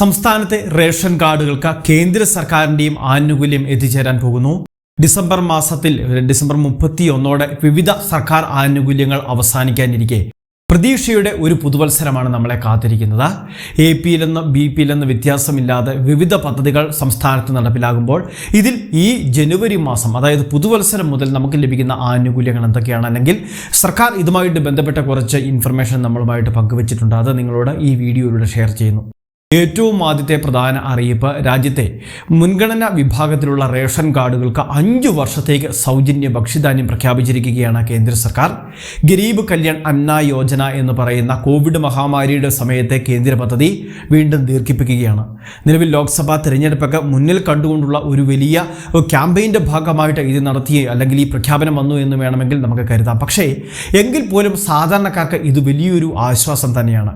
സംസ്ഥാനത്തെ റേഷൻ കാർഡുകൾക്ക് കേന്ദ്ര സർക്കാരിന്റെയും ആനുകൂല്യം എത്തിച്ചേരാൻ പോകുന്നു. ഡിസംബർ മാസത്തിൽ ഡിസംബർ മുപ്പത്തി ഒന്നോടെ വിവിധ സർക്കാർ ആനുകൂല്യങ്ങൾ അവസാനിക്കാനിരിക്കെ. പ്രതീക്ഷയുടെ ഒരു പുതുവത്സരമാണ് നമ്മളെ കാത്തിരിക്കുന്നത്. എ പിയിലെന്ന് ബി പിയിലെന്ന് വ്യത്യാസമില്ലാതെ വിവിധ പദ്ധതികൾ സംസ്ഥാനത്ത് നടപ്പിലാകുമ്പോൾ ഇതിൽ ഈ ജനുവരി മാസം അതായത് പുതുവത്സരം മുതൽ നമുക്ക് ലഭിക്കുന്ന ആനുകൂല്യങ്ങൾ എന്തൊക്കെയാണ്? അല്ലെങ്കിൽ സർക്കാർ ഇതുമായിട്ട് ബന്ധപ്പെട്ട കുറച്ച് ഇൻഫർമേഷൻ നമ്മളുമായിട്ട് പങ്കുവച്ചിട്ടുണ്ട്. അത് നിങ്ങളോട് ഈ വീഡിയോയിലൂടെ ഷെയർ ചെയ്യുന്നു. ഏറ്റവും ആദ്യത്തെ പ്രധാന അറിയിപ്പ് രാജ്യത്തെ മുൻഗണന വിഭാഗത്തിലുള്ള റേഷൻ കാർഡുകൾക്ക് അഞ്ചു വർഷത്തേക്ക് സൗജന്യ ഭക്ഷ്യധാന്യം പ്രഖ്യാപിച്ചിരിക്കുകയാണ് കേന്ദ്ര സർക്കാർ. ഗരീബ് കല്യാൺ അന്ന യോജന എന്ന് പറയുന്ന കോവിഡ് മഹാമാരിയുടെ സമയത്തെ കേന്ദ്ര പദ്ധതി വീണ്ടും ദീർഘിപ്പിക്കുകയാണ്. നിലവിൽ ലോക്സഭാ തിരഞ്ഞെടുപ്പൊക്കെ മുന്നിൽ കണ്ടുകൊണ്ടുള്ള ഒരു വലിയ ക്യാമ്പയിന്റെ ഭാഗമായിട്ട് ഇത് നടത്തി അല്ലെങ്കിൽ ഈ പ്രഖ്യാപനം വന്നു എന്ന് വേണമെങ്കിൽ നമുക്ക് കരുതാം. പക്ഷേ എങ്കിൽ പോലും സാധാരണക്കാർക്ക് ഇത് വലിയൊരു ആശ്വാസം തന്നെയാണ്.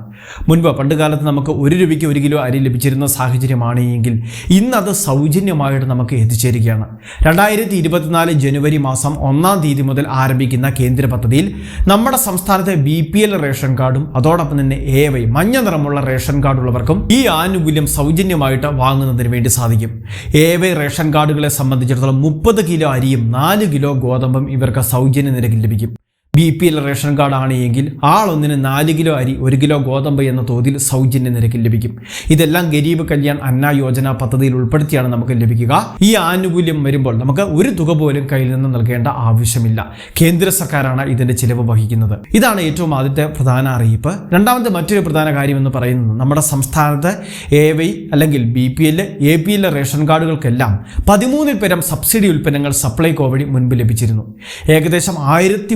മുൻപ് പണ്ടുകാലത്ത് നമുക്ക് ഒരു രൂപയ്ക്ക് ഒരു കിലോ അരി ലഭിച്ചിരുന്ന സാഹചര്യമാണ് എങ്കിൽ ഇന്നത് സൗജന്യമായിട്ട് നമുക്ക് എത്തിച്ചേരുകയാണ്. രണ്ടായിരത്തി ഇരുപത്തിനാല് ജനുവരി മാസം ഒന്നാം തീയതി മുതൽ ആരംഭിക്കുന്ന കേന്ദ്ര പദ്ധതിയിൽ നമ്മുടെ സംസ്ഥാനത്തെ ബി പി എൽ റേഷൻ കാർഡും അതോടൊപ്പം തന്നെ എ വൈ മഞ്ഞ നിറമുള്ള റേഷൻ കാർഡുള്ളവർക്കും ഈ ആനുകൂല്യം സൗജന്യമായിട്ട് വാങ്ങുന്നതിന് വേണ്ടി സാധിക്കും. എ വൈ റേഷൻ കാർഡുകളെ സംബന്ധിച്ചിടത്തോളം മുപ്പത് കിലോ അരിയും നാല് കിലോ ഗോതമ്പും ഇവർക്ക് സൗജന്യ നിരക്കിൽ ലഭിക്കും. B P L ration card എങ്കിൽ ആളൊന്നിന് നാല് കിലോ അരി ഒരു കിലോ ഗോതമ്പ് എന്ന തോതിൽ സൗജന്യ നിരക്കിൽ ലഭിക്കും. ഇതെല്ലാം ഗരീബ് കല്യാൺ അന്ന യോജന പദ്ധതിയിൽ ഉൾപ്പെടുത്തിയാണ് നമുക്ക് ലഭിക്കുക. ഈ ആനുകൂല്യം വരുമ്പോൾ നമുക്ക് ഒരു തുക പോലും കയ്യിൽ നിന്ന് നൽകേണ്ട ആവശ്യമില്ല. കേന്ദ്ര സർക്കാരാണ് ഇതിന്റെ ചിലവ് വഹിക്കുന്നത്. ഇതാണ് ഏറ്റവും ആദ്യത്തെ പ്രധാന അറിയിപ്പ്. രണ്ടാമത്തെ മറ്റൊരു പ്രധാന കാര്യം എന്ന് പറയുന്നത് നമ്മുടെ സംസ്ഥാനത്ത് എ വൈ അല്ലെങ്കിൽ B P L A P L ration കാർഡുകൾക്കെല്ലാം പതിമൂന്നിൽ പരം സബ്സിഡി ഉൽപ്പന്നങ്ങൾ സപ്ലൈകോ വഴി മുൻപ് ലഭിച്ചിരുന്നു. ഏകദേശം ആയിരത്തി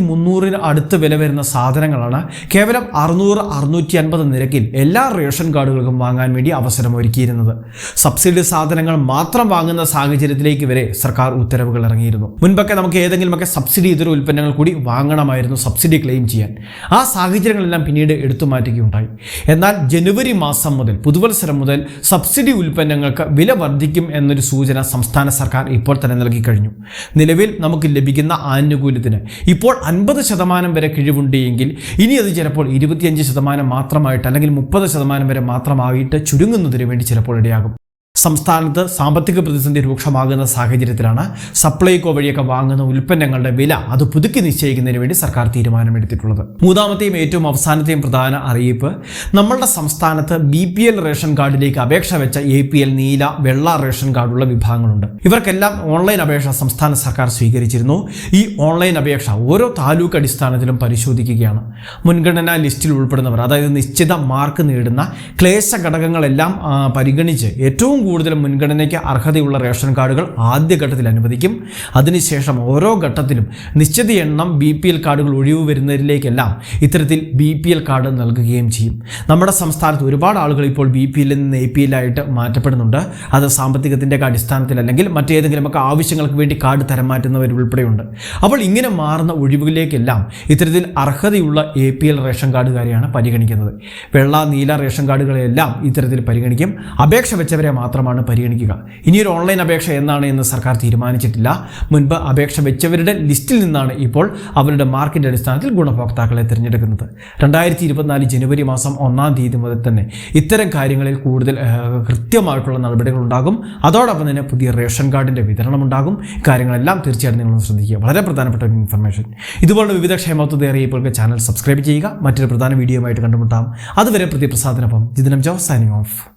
മുന്നൂറിന് അടുത്ത് വില വരുന്ന സാധനങ്ങളാണ് കേവലം അറുന്നൂറ് അറുന്നൂറ്റി അൻപത് നിരക്കിൽ എല്ലാ റേഷൻ കാർഡുകൾക്കും വാങ്ങാൻ വേണ്ടി അവസരം ഒരുക്കിയിരുന്നത് സബ്സിഡി സാധനങ്ങൾ മാത്രം വാങ്ങുന്ന സാഹചര്യത്തിലേക്ക് വരെ സർക്കാർ ഉത്തരവുകൾ ഇറങ്ങിയിരുന്നു. മുൻപൊക്കെ നമുക്ക് ഏതെങ്കിലുമൊക്കെ സബ്സിഡി ഇതര ഉൽപ്പന്നങ്ങൾ കൂടി വാങ്ങണമായിരുന്നു സബ്സിഡി ക്ലെയിം ചെയ്യാൻ. ആ സാഹചര്യങ്ങളെല്ലാം പിന്നീട് എടുത്തു മാറ്റുകയുണ്ടായി എന്നാൽ ജനുവരി മാസം മുതൽ പുതുവത്സരം മുതൽ സബ്സിഡി ഉൽപ്പന്നങ്ങൾക്ക് വില വർദ്ധിക്കും എന്നൊരു സൂചന സംസ്ഥാന സർക്കാർ ഇപ്പോൾ തന്നെ നൽകി കഴിഞ്ഞു. നിലവിൽ നമുക്ക് ലഭിക്കുന്ന ആനുകൂല്യത്തിന് ഇപ്പോൾ അൻപത് ശതമാനം വരെ കിഴിവുണ്ടെങ്കിൽ ഇനി അത് ചിലപ്പോൾ ഇരുപത്തിയഞ്ച് ശതമാനം മാത്രമായിട്ട് അല്ലെങ്കിൽ മുപ്പത് ശതമാനം വരെ മാത്രമായിട്ട് ചുരുങ്ങുന്നതിന് വേണ്ടി ചിലപ്പോൾ ഇടയാകും. സംസ്ഥാനത്ത് സാമ്പത്തിക പ്രതിസന്ധി രൂക്ഷമാകുന്ന സാഹചര്യത്തിലാണ് സപ്ലൈകോ വഴിയൊക്കെ വാങ്ങുന്ന ഉൽപ്പന്നങ്ങളുടെ വില അത് പുതുക്കി നിശ്ചയിക്കുന്നതിന് വേണ്ടി സർക്കാർ തീരുമാനമെടുത്തിട്ടുള്ളത്. മൂന്നാമത്തെയും ഏറ്റവും അവസാനത്തെയും പ്രധാന അറിയിപ്പ് നമ്മളുടെ സംസ്ഥാനത്ത് ബി പി എൽ റേഷൻ കാർഡിലേക്ക് അപേക്ഷ വെച്ച എ പി എൽ നീല വെള്ള റേഷൻ കാർഡുള്ള വിഭാഗങ്ങളുണ്ട്. ഇവർക്കെല്ലാം ഓൺലൈൻ അപേക്ഷ സംസ്ഥാന സർക്കാർ സ്വീകരിച്ചിരുന്നു. ഈ ഓൺലൈൻ അപേക്ഷ ഓരോ താലൂക്ക് അടിസ്ഥാനത്തിലും പരിശോധിക്കുകയാണ്. മുൻഗണനാ ലിസ്റ്റിൽ ഉൾപ്പെടുന്നവർ അതായത് നിശ്ചിത മാർക്ക് നേടുന്ന ക്ലേശ ഘടകങ്ങളെല്ലാം പരിഗണിച്ച് ഏറ്റവും കൂടുതൽ മുൻഗണനയ്ക്ക് അർഹതയുള്ള റേഷൻ കാർഡുകൾ ആദ്യഘട്ടത്തിൽ അനുവദിക്കും. അതിനുശേഷം ഓരോ ഘട്ടത്തിലും നിശ്ചിത എണ്ണം ബി പി എൽ കാർഡുകൾ ഒഴിവ് വരുന്നതിലേക്കെല്ലാം ഇത്തരത്തിൽ ബി പി എൽ കാർഡ് നൽകുകയും ചെയ്യും. നമ്മുടെ സംസ്ഥാനത്ത് ഒരുപാട് ആളുകൾ ഇപ്പോൾ ബി പി എല്ലിൽ നിന്ന് എ പി എല്ലായിട്ട് മാറ്റപ്പെടുന്നുണ്ട്. അത് സാമ്പത്തികത്തിന്റെ അടിസ്ഥാനത്തിൽ അല്ലെങ്കിൽ മറ്റേതെങ്കിലുമൊക്കെ ആവശ്യങ്ങൾക്ക് വേണ്ടി കാർഡ് തരം മാറ്റുന്നവർ ഉൾപ്പെടെയുണ്ട്. അപ്പോൾ ഇങ്ങനെ മാറുന്ന ഒഴിവുകളിലേക്കെല്ലാം ഇത്തരത്തിൽ അർഹതയുള്ള എ പി എൽ റേഷൻ കാർഡുകാരെയാണ് പരിഗണിക്കുന്നത്. വെള്ള നീല റേഷൻ കാർഡുകളെല്ലാം ഇത്തരത്തിൽ പരിഗണിക്കും. അപേക്ഷ വെച്ചവരെ മാത്രമാണ് പരിഗണിക്കുക. ഇനിയൊരു ഓൺലൈൻ അപേക്ഷ എന്നാണ് എന്ന് സർക്കാർ തീരുമാനിച്ചിട്ടില്ല. മുൻപ് അപേക്ഷ വെച്ചവരുടെ ലിസ്റ്റിൽ നിന്നാണ് ഇപ്പോൾ അവരുടെ മാർക്കിന്റെ അടിസ്ഥാനത്തിൽ ഗുണഭോക്താക്കളെ തിരഞ്ഞെടുക്കുന്നത്. രണ്ടായിരത്തി ഇരുപത്തിനാല് ജനുവരി മാസം ഒന്നാം തീയതി മുതൽ തന്നെ ഇത്തരം കാര്യങ്ങളിൽ കൂടുതൽ കൃത്യമായിട്ടുള്ള നടപടികൾ ഉണ്ടാകും. അതോടൊപ്പം തന്നെ പുതിയ റേഷൻ കാർഡിന്റെ വിതരണം ഉണ്ടാകും. കാര്യങ്ങളെല്ലാം തീർച്ചയായിട്ടും നിങ്ങൾ ശ്രദ്ധിക്കുക. വളരെ പ്രധാനപ്പെട്ട ഒരു ഇൻഫർമേഷൻ ഇതുപോലുള്ള വിവിധ ക്ഷേമത്വത്തെ അറിയിപ്പോൾ ചാനൽ സബ്സ്ക്രൈബ് ചെയ്യുക. മറ്റൊരു പ്രധാന വീഡിയോ ആയിട്ട് കണ്ടുമുട്ടാം. അതുവരെ പ്രതിപ്രസാദനൊപ്പം. ജിദിനം ജോസ് സൈനിങ് ഓഫ്